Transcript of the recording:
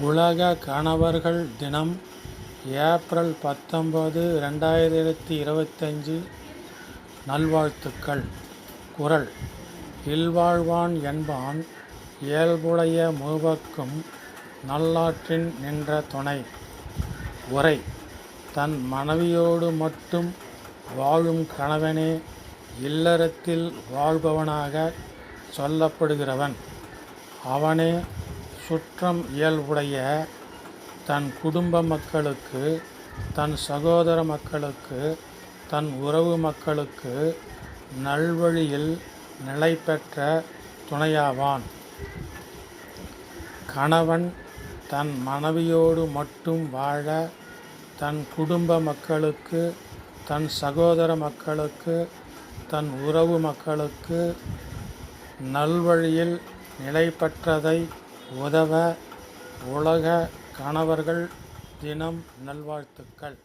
உலக கணவர்கள் தினம் ஏப்ரல் பத்தொம்பது ரெண்டாயிரத்தி இருபத்தஞ்சு. நல்வாழ்த்துக்கள். குரல். இல்வாழ்வான் என்பான் இயல்புடைய மூவர்க்கும் நல்லாற்றின் நின்ற துணை. உரை. தன் மனைவியோடு மட்டும் வாழும் கணவனே இல்லறத்தில் வாழ்பவனாக சொல்லப்படுகிறவன். அவனே சுற்றம் இயல்புடைய தன் குடும்ப மக்களுக்கு தன் சகோதர மக்களுக்கு தன் உறவு மக்களுக்கு நல்வழியில் நிலைபெற்ற துணையாவான். கணவன் தன் மனைவியோடு மட்டும் வாழ தன் குடும்ப மக்களுக்கு தன் சகோதர மக்களுக்கு தன் உறவு மக்களுக்கு நல்வழியில் நிலைபெற்றதை உதவ உலக கணவர்கள் தினம் நல்வாழ்த்துக்கள்.